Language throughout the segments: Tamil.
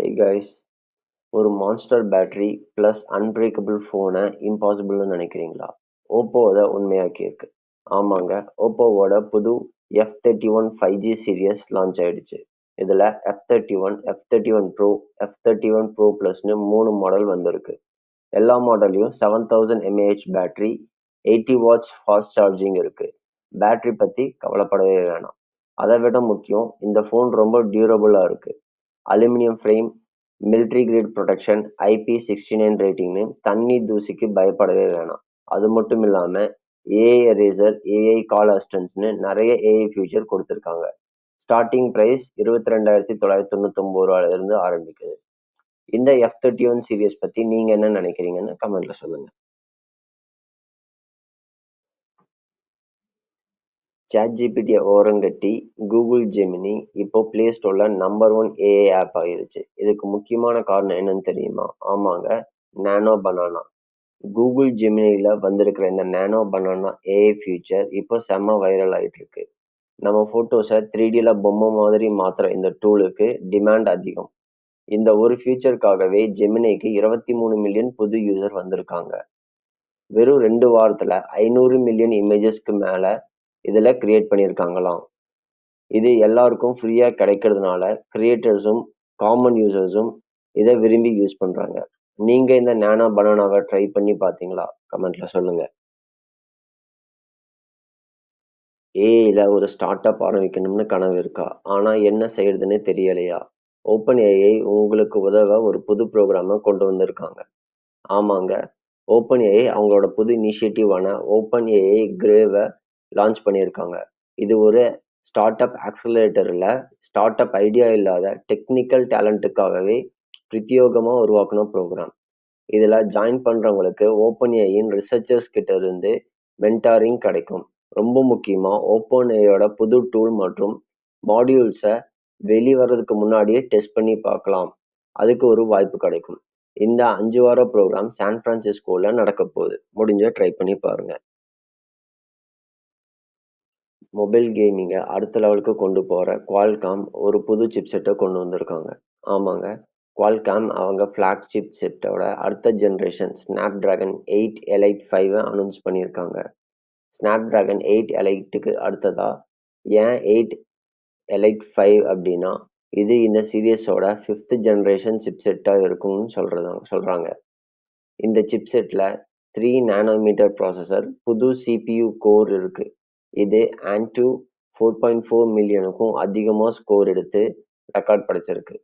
ஹே கைஸ் ஒரு மான்ஸ்டர் பேட்டரி ப்ளஸ் அன்பிரேக்கபிள் ஃபோனை இம்பாசிபிள்னு நினைக்கிறீங்களா? ஓப்போ அதை உண்மையாக்கியிருக்கு. ஆமாங்க ஓப்போவோட புது F thirty one five G series launch ஆயிடுச்சு. இதில் F thirty one F thirty one pro F thirty one pro ப்ளஸ்னு மூணு மாடல் வந்திருக்கு. எல்லா மாடல்லையும் seven thousand mAh battery eighty watts fast charging இருக்குது பேட்டரி பற்றி கவலைப்படவே வேணாம். அதை விட முக்கியம் இந்த ஃபோன் ரொம்ப டியூரபுளாக இருக்குது aluminium frame military grade protection IP sixty nine ரேட்டிங்னு தண்ணி தூசிக்கு பயப்படவே வேணாம். அது மட்டும் இல்லாமல் ஏஐ எரேசர் ஏஐ கால் அசிஸ்டன்ஸ்னு நிறைய ஏஐ ஃபியூச்சர் கொடுத்துருக்காங்க. ஸ்டார்டிங் ப்ரைஸ் இருபத்தி ரெண்டாயிரத்தி தொள்ளாயிரத்தி தொண்ணூத்தொம்பது ரூபாயிலிருந்து ஆரம்பிக்குது. இந்த எஃப் தேர்ட்டி ஒன் சீரியஸ் பற்றி நீங்கள் என்ன நினைக்கிறீங்கன்னு கமெண்ட்ல சொல்லுங்கள் சாட் ஜிபிடியை ஓரங்கட்டி கூகுள் ஜெமினி இப்போ ப்ளே ஸ்டோரில் நம்பர் ஒன் ஏஐ ஆப் ஆகிருச்சு. இதுக்கு முக்கியமான காரணம் என்னன்னு தெரியுமா? ஆமாங்க நேனோ பனானா கூகுள் ஜெமினியில் வந்திருக்கிற இந்த நேனோ பனானா ஏஐ ஃபியூச்சர் இப்போ செம்ம வைரல் ஆகிட்டுருக்கு நம்ம ஃபோட்டோஸை த்ரீடியில் பொம்மை மாதிரி மாற்றுற இந்த டூலுக்கு டிமாண்ட் அதிகம். இந்த ஒரு ஃபியூச்சருக்காகவே ஜெமினிக்கு இருபத்தி மூணு மில்லியன் புது யூசர் வந்திருக்காங்க. வெறும் ரெண்டு வாரத்தில் ஐநூறு மில்லியன் இமேஜஸ்க்கு மேலே இதில் க்ரியேட் பண்ணியிருக்காங்களாம் இது எல்லாருக்கும் ஃப்ரீயாக கிடைக்கிறதுனால கிரியேட்டர்ஸும் காமன் யூசர்ஸும் இதை விரும்பி யூஸ் பண்ணுறாங்க நீங்கள் இந்த நானா பனானாவை ட்ரை பண்ணி பார்த்தீங்களா கமெண்ட்ல சொல்லுங்கள் ஏஐயில் ஒரு ஸ்டார்ட் அப் ஆரம்பிக்கணும்னு கனவு இருக்கா? ஆனால் என்ன செய்யறதுன்னு தெரியலையா? ஓப்பன் ஏஐ உங்களுக்கு உதவ ஒரு புது ப்ரோக்ராமை கொண்டு வந்திருக்காங்க. ஆமாங்க. ஓப்பன் ஏஐ அவங்களோட புது இனிஷியேட்டிவான ஓப்பன் ஏஐ கிரேவை லான்ச் பண்ணியிருக்காங்க. இது ஒரு ஸ்டார்ட் அப் ஆக்சலேட்டரில் ஸ்டார்ட் அப் ஐடியா இல்லாத டெக்னிக்கல் டேலண்ட்டுக்காகவே பிரத்யோகமாக உருவாக்கின ப்ரோக்ராம் இதில் ஜாயின் பண்ணுறவங்களுக்கு ஓப்பன் ஏஐயின் ரிசர்ச்சர்ஸ் கிட்ட இருந்து மென்டாரிங் கிடைக்கும். ரொம்ப முக்கியமாக ஓப்பன் ஏயோட புது டூல் மற்றும் மாடியூல்ஸை வெளிவரதுக்கு முன்னாடியே டெஸ்ட் பண்ணி பார்க்கலாம். அதுக்கு ஒரு வாய்ப்பு கிடைக்கும். இந்த அஞ்சு வார ப்ரோக்ராம் சான் ஃப்ரான்சிஸ்கோவில் நடக்க போகுது. முடிஞ்ச ட்ரை பண்ணி பாருங்க. மொபைல் கேமிங்கை அடுத்த லெவலுக்கு கொண்டு போகிற குவால்காம் ஒரு புது சிப் செட்டை கொண்டு வந்திருக்காங்க. ஆமாங்க. குவால்காம் அவங்க ஃப்ளாக்ஷிப் செட்டோட அடுத்த generation Snapdragon eight elite ஃபைவை அனௌன்ஸ் பண்ணியிருக்காங்க. ஸ்னாப் ட்ராகன் எயிட் எலைட்டுக்கு அடுத்ததாக ஏன் எயிட் எலைட் ஃபைவ் அப்படின்னா இது இந்த சீரியஸோட ஃபிஃப்த் ஜென்ரேஷன் சிப்செட்டாக இருக்கும்னு சொல்கிறதாங்க சொல்கிறாங்க இந்த சிப்செட்டில் த்ரீ நானோமீட்டர் ப்ராசஸர் புது சிபியூ கோர் இருக்குது இது ஆன்டூ ஃபோர் பாயிண்ட் ஃபோர் மில்லியனுக்கும் அதிகமாக ஸ்கோர் எடுத்து ரெக்கார்ட் படைச்சிருக்கு.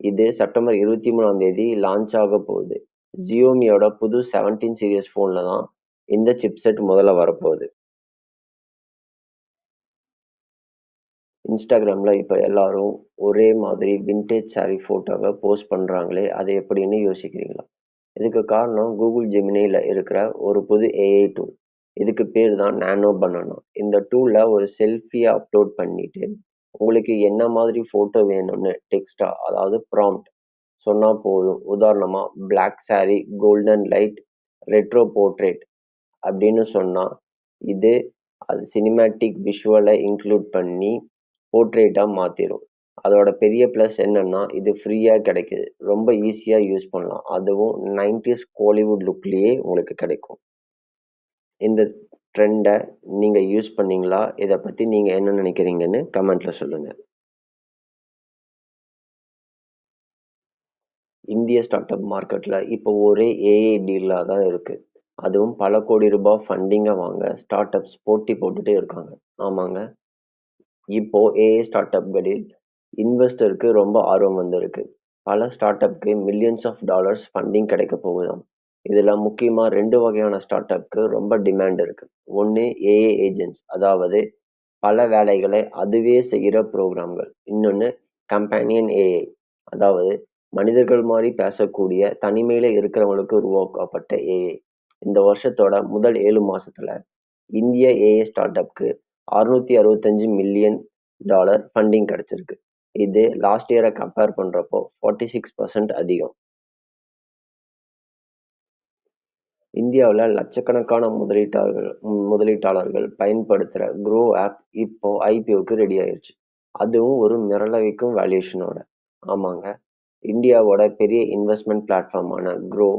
இது செப்டம்பர் இருபத்தி மூணாம் தேதி லான்ச் ஆக போகுது. ஜியோமியோட புது செவன்டீன் சீரியஸ் ஃபோனில் தான் இந்த சிப்செட் முதல்ல வரப்போகுது. இன்ஸ்டாகிராமில் இப்போ எல்லாரும் ஒரே மாதிரி வின்டேஜ் சாரீ ஃபோட்டோவை போஸ்ட் பண்ணுறாங்களே அது எப்படின்னு யோசிக்கிறீங்களா? இதுக்கு காரணம் கூகுள் ஜெமினியில் இருக்கிற ஒரு புது ஏஐ டூல் இதுக்கு பேர் தான் நேனோ பனானா. இந்த டூலில் ஒரு செல்ஃபியை அப்லோட் பண்ணிட்டு உங்களுக்கு என்ன மாதிரி ஃபோட்டோ வேணும்னு டெக்ஸ்டா அதாவது ப்ராம்ப்ட் சொன்னால் போதும். உதாரணமாக black sari golden light retro portrait அப்படின்னு சொன்னால் இது அது சினிமேட்டிக் விஷுவலை இன்க்ளூட் பண்ணி போர்ட்ரேட்டாக மாற்றிடும் அதோட பெரிய ப்ளஸ் என்னென்னா இது ஃப்ரீயாக கிடைக்குது. ரொம்ப ஈஸியாக யூஸ் பண்ணலாம். அதுவும் நைன்டிஸ் கோலிவுட் லுக்லேயே உங்களுக்கு கிடைக்கும். இந்த ட்ரெண்டை நீங்கள் யூஸ் பண்ணீங்களா? இதை பற்றி நீங்கள் என்ன நினைக்கிறீங்கன்னு கமெண்ட்டில் சொல்லுங்கள் இந்திய ஸ்டார்ட் அப் மார்க்கெட்டில் இப்போ ஒரே ஏஐ டீலாக தான் இருக்குது அதுவும் பல கோடி ரூபாய் ஃபண்டிங்கை வாங்க ஸ்டார்ட் அப்ஸ் போட்டி போட்டுகிட்டே இருக்காங்க. ஆமாங்க. இப்போ ஏஐ ஸ்டார்ட் அப்களில் இன்வெஸ்டருக்கு ரொம்ப ஆர்வம் வந்திருக்கு. பல ஸ்டார்ட் அப்க்கு மில்லியன்ஸ் ஆஃப் டாலர்ஸ் ஃபண்டிங் கிடைக்க போகுதாம். இதில் முக்கியமாக ரெண்டு வகையான ஸ்டார்ட் அப்க்கு ரொம்ப டிமாண்ட் இருக்குது ஒன்று ஏஏ ஏஜென்ட்ஸ் அதாவது பல வேலைகளை அதுவே செய்கிற ப்ரோக்ராம்கள் இன்னொன்று கம்பேனியன் ஏஐ அதாவது மனிதர்கள் மாதிரி பேசக்கூடிய தனிமையில் இருக்கிறவங்களுக்கு உருவாக்கப்பட்ட ஏஐ இந்த வருஷத்தோட முதல் ஏழு மாசத்துல இந்திய ஏஏ ஸ்டார்ட் அப்க்கு அறுநூத்தி அறுபத்தஞ்சு மில்லியன் டாலர் ஃபண்டிங் கிடைச்சிருக்கு. இது லாஸ்ட் இயரை கம்பேர் பண்ணுறப்போ ஃபார்ட்டி சிக்ஸ் பர்சன்ட் அதிகம். இந்தியாவில் லட்சக்கணக்கான முதலீட்டாளர்கள் முதலீட்டாளர்கள் பயன்படுத்துகிற க்ரோ ஆப் இப்போ ஐபிஓக்கு ரெடி ஆயிடுச்சு அதுவும் ஒரு மிரளவிக்கும் வேல்யூஷனோட ஆமாங்க. இந்தியாவோட பெரிய இன்வெஸ்ட்மெண்ட் பிளாட்ஃபார்மான க்ரோ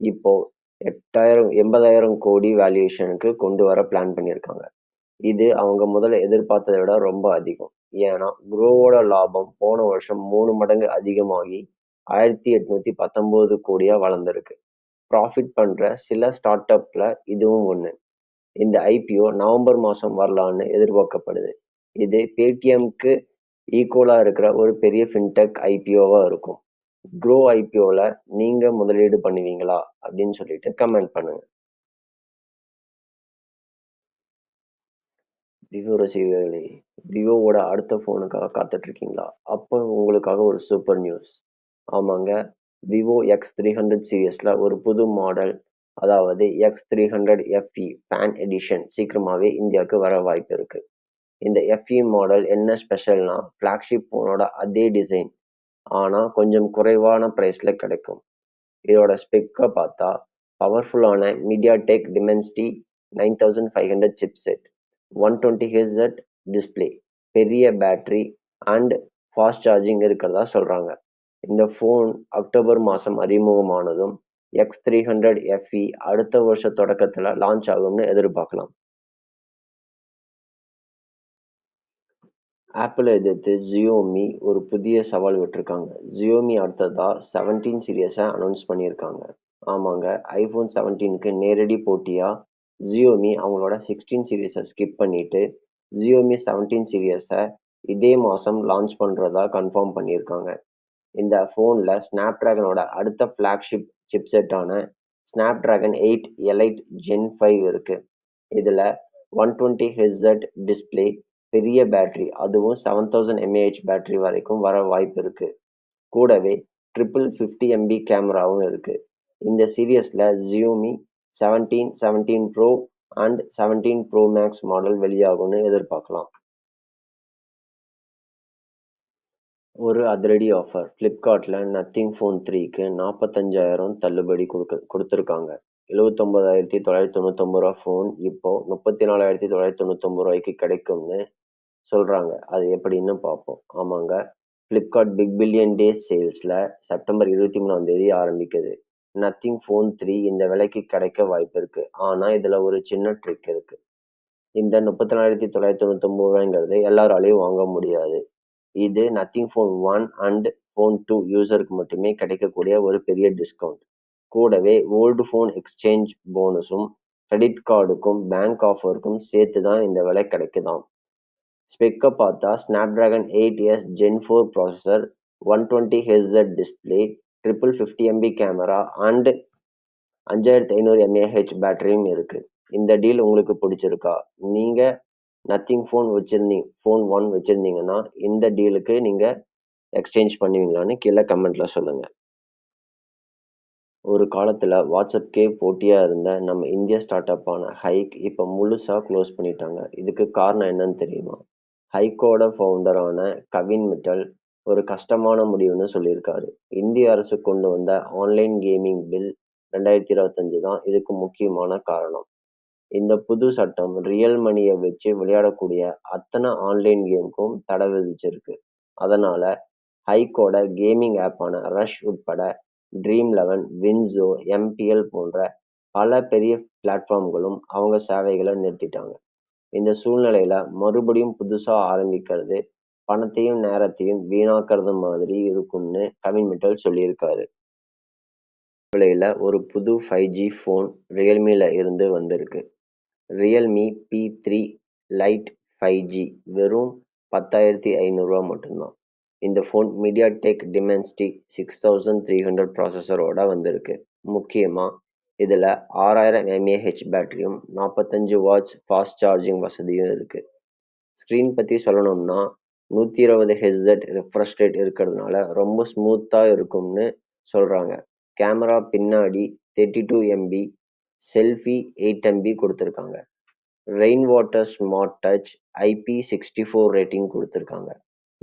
இப்போ எட்டாயிரம் எண்பதாயிரம் கோடி வேல்யூஷனுக்கு கொண்டு வர பிளான் பண்ணியிருக்காங்க. இது அவங்க முதல்ல எதிர்பார்த்ததை விட ரொம்ப அதிகம். ஏன்னா குரோவோட லாபம் போன வருஷம் மூணு மடங்கு அதிகமாகி ஆயிரத்தி எட்நூத்தி பத்தொன்பது கோடியா வளர்ந்துருக்கு. ப்ராஃபிட் பண்ணுற சில ஸ்டார்ட் அப்பில் இதுவும் ஒன்று இந்த ஐபிஓ நவம்பர் மாதம் வரலான்னு எதிர்பார்க்கப்படுது. இது பேடிஎம்க்கு ஈக்குவலாக இருக்கிற ஒரு பெரிய ஃபின்டெக் ஐபிஓவாக இருக்கும். க்ரோ ஐபிஓவில் நீங்கள் முதலீடு பண்ணுவீங்களா? அப்படின்னு சொல்லிட்டு கமெண்ட் பண்ணுங்க. விவோ ரசிகர்களே விவோவோட அடுத்த ஃபோனுக்காக காத்துட்டு இருக்கீங்களா? அப்போ உங்களுக்காக ஒரு சூப்பர் நியூஸ் ஆமாங்க விவோ எக்ஸ் த்ரீ ஹண்ட்ரட் சீரியஸில் ஒரு புது மாடல் அதாவது X three hundred FE fan edition சீக்கிரமாகவே இந்தியாவுக்கு வர வாய்ப்பு இருக்குது இந்த எஃப்இ மாடல் என்ன ஸ்பெஷல்னா ஃப்ளாக்ஷிப் ஃபோனோட அதே டிசைன் ஆனால் கொஞ்சம் குறைவான ப்ரைஸில் கிடைக்கும். இதோட ஸ்பெக்கை பார்த்தா பவர்ஃபுல்லான MediaTek Dimensity nine thousand five hundred chipset one twenty HZ display பெரிய பேட்டரி அண்ட் ஃபாஸ்ட் சார்ஜிங் இருக்கிறதா சொல்கிறாங்க இந்த ஃபோன் அக்டோபர் மாதம் அறிமுகமானதும் எக்ஸ் த்ரீ ஹண்ட்ரட் எஃப்இ அடுத்த வருஷ தொடக்கத்தில் லான்ச் ஆகும்னு எதிர்பார்க்கலாம். ஆப்பிளை எதிர்த்து ஜியோமி ஒரு புதிய சவால் விட்டுருக்காங்க. ஜியோமி அடுத்ததாக செவன்டீன் சீரியஸை அனௌன்ஸ் பண்ணியிருக்காங்க. ஆமாங்க ஐஃபோன் செவன்டீனுக்கு நேரடி போட்டியாக ஜியோமி அவங்களோட சிக்ஸ்டீன் சீரியஸை ஸ்கிப் பண்ணிட்டு ஜியோமி செவன்டீன் சீரியஸை இதே மாதம் லான்ச் பண்ணுறதா கன்ஃபார்ம் பண்ணியிருக்காங்க. இந்த ஃபோனில் ஸ்னாப் ட்ராகனோட அடுத்த flagship சிப்செட்டான Snapdragon eight elite gen five இருக்குது இதில் ஒன் டுவெண்ட்டி ஹெச்எட் டிஸ்பிளே பெரிய பேட்டரி அதுவும் செவன் தௌசண்ட் எம்ஏஹெச் பேட்டரி வரைக்கும் வர வாய்ப்பு இருக்குது கூடவே ட்ரிபிள் ஃபிஃப்டி எம்பி கேமராவும் இருக்குது இந்த சீரியஸில் Xiaomi seventeen seventeen pro and seventeen pro max model வெளியாகும்னு எதிர்பார்க்கலாம். ஒரு அதிரடி ஆஃபர் ஃப்ளிப்கார்ட்டில் நத்திங் ஃபோன் த்ரீக்கு நாற்பத்தஞ்சாயிரம் தள்ளுபடி கொடுக்க கொடுத்துருக்காங்க. எழுவத்தொம்பதாயிரத்தி தொள்ளாயிரத்தி தொண்ணூத்தொம்பது ரூபா ஃபோன் இப்போ முப்பத்தி நாலாயிரத்தி தொள்ளாயிரத்தி தொண்ணூத்தொம்பது ரூபாய்க்கு கிடைக்கும்னு சொல்கிறாங்க அது எப்படின்னு பார்ப்போம். ஆமாங்க. ஃப்ளிப்கார்ட் பிக் பில்லியன் டேஸ் சேல்ஸில் செப்டம்பர் இருபத்தி மூணாம் தேதி ஆரம்பிக்குது. நத்திங் ஃபோன் த்ரீ இந்த விலைக்கு கிடைக்க வாய்ப்பு இருக்குது ஆனால் இதில் ஒரு சின்ன ட்ரிக் இருக்குது இந்த முப்பத்தி நாலாயிரத்தி தொள்ளாயிரத்தி தொண்ணூத்தொம்பது ரூபாய்ங்கிறது எல்லாராலையும் வாங்க முடியாது. இது Nothing phone one and phone two யூசருக்கு மட்டுமே கிடைக்கக்கூடிய ஒரு பெரிய டிஸ்கவுண்ட் கூடவே ஓல்டு ஃபோன் எக்ஸ்சேஞ்ச் போனஸும் கிரெடிட் கார்டுக்கும் பேங்க் ஆஃபருக்கும் சேர்த்து தான் இந்த விலை கிடைக்குதாம். ஸ்பெக்கை பார்த்தா Snapdragon eight S gen four processor one twenty HZ display triple fifty MP camera and அஞ்சாயிரத்தி ஐநூறு எம்ஏஹெச் பேட்டரியும் இருக்குது இந்த டீல் உங்களுக்கு பிடிச்சிருக்கா? நீங்கள் நத்திங் ஃபோன் வச்சுருந்தீங்க ஃபோன் ஒன் வச்சுருந்தீங்கன்னா இந்த டீலுக்கு நீங்கள் எக்ஸ்சேஞ்ச் பண்ணுவீங்களான்னு கீழே கமெண்ட்டில் சொல்லுங்கள் ஒரு காலத்தில் வாட்ஸ்அப்கே போட்டியாக இருந்த நம்ம இந்திய ஸ்டார்ட் அப்பான ஹைக் இப்போ முழுசாக க்ளோஸ் பண்ணிட்டாங்க. இதுக்கு காரணம் என்னன்னு தெரியுமா? ஹைக்கோட ஃபவுண்டரான கவின் மிட்டல் ஒரு கஷ்டமான முடிவுன்னு சொல்லியிருக்காரு. இந்திய அரசு கொண்டு வந்த ஆன்லைன் கேமிங் பில் ரெண்டாயிரத்தி இருபத்தஞ்சு தான் இதுக்கு முக்கியமான காரணம். இந்த புது சட்டம் ரியல் மணியை வச்சு விளையாடக்கூடிய அத்தனை ஆன்லைன் கேமுக்கும் தடை விதிச்சிருக்கு. அதனால ஹைக்கோட கேமிங் ஆப்பான ரஷ் உட்பட ட்ரீம் லெவன் வின்சோ எம்பிஎல் போன்ற பல பெரிய பிளாட்ஃபார்ம்களும் அவங்க சேவைகளை நிறுத்திட்டாங்க. இந்த சூழ்நிலையில மறுபடியும் புதுசா ஆரம்பிக்கிறது பணத்தையும் நேரத்தையும் வீணாக்குறது மாதிரி இருக்கும்னு கவின் மிட்டல் சொல்லியிருக்காரு விலையில ஒரு புது ஃபைவ் ஜி ஃபோன் ரியல்மியில் இருந்து வந்திருக்கு. Realme P three lite five G வெறும் பத்தாயிரத்தி ஐநூறுரூவா மட்டும்தான். இந்த phone MediaTek Dimensity six thousand three hundred ப்ராசஸரோட வந்திருக்கு. முக்கியமாக இதில் ஆறாயிரம் எம்ஏஹெச் பேட்டரியும் நாற்பத்தஞ்சு வாட்ஸ் ஃபாஸ்ட் சார்ஜிங் வசதியும் இருக்குது ஸ்க்ரீன் பற்றி சொல்லணும்னா நூற்றி இருபது ஹெச்எட் ரெஃப்ரெஷ் ரேட் இருக்கிறதுனால ரொம்ப ஸ்மூத்தாக இருக்கும்னு சொல்கிறாங்க கேமரா பின்னாடி thirty two MP selfie eight MP கொடுத்துருக்காங்க. Rain water smart touch IP sixty four rating கொடுத்துருக்காங்க.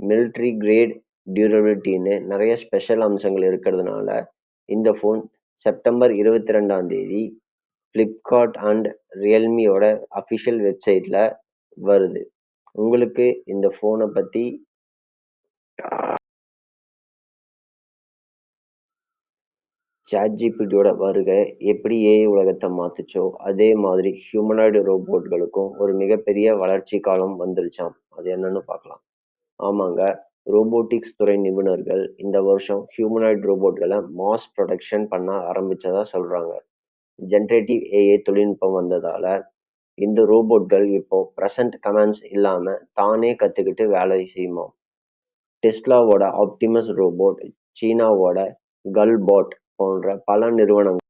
மிலிட்ரி கிரேட் டியூரபிலிட்டின்னு நிறைய ஸ்பெஷல் அம்சங்கள் இருக்கிறதுனால இந்த ஃபோன் செப்டம்பர் இருபத்தி ரெண்டாம் தேதி ஃப்ளிப்கார்ட் அண்ட் ரியல்மியோட அஃபிஷியல் வெப்சைட்டில் வருது. உங்களுக்கு இந்த ஃபோனை பற்றி சாட்ஜிபிடியோட வருகை எப்படி ஏஐ உலகத்தை மாத்துச்சோ அதே மாதிரி ஹியூமனாய்டு ரோபோட்களுக்கும் ஒரு மிகப்பெரிய வளர்ச்சி காலம் வந்துருச்சாம். அது என்னன்னு பார்க்கலாம். ஆமாங்க ரோபோட்டிக்ஸ் துறை நிபுணர்கள் இந்த வருஷம் ஹியூமனாய்டு ரோபோட்களை மாஸ் ப்ரொடக்ஷன் பண்ண ஆரம்பிச்சதா சொல்றாங்க. ஜென்ரேட்டிவ் ஏஐ தொழில்நுட்பம் வந்ததால இந்த ரோபோட்கள் இப்போ ப்ரெசன்ட் கமெண்ட்ஸ் இல்லாம தானே கத்துக்கிட்டு வேலை செய்யுமா டெஸ்லாவோட ஆப்டிமஸ் ரோபோட் சீனாவோட கல்பாட் போன்ற பல நிறுவனங்கள்.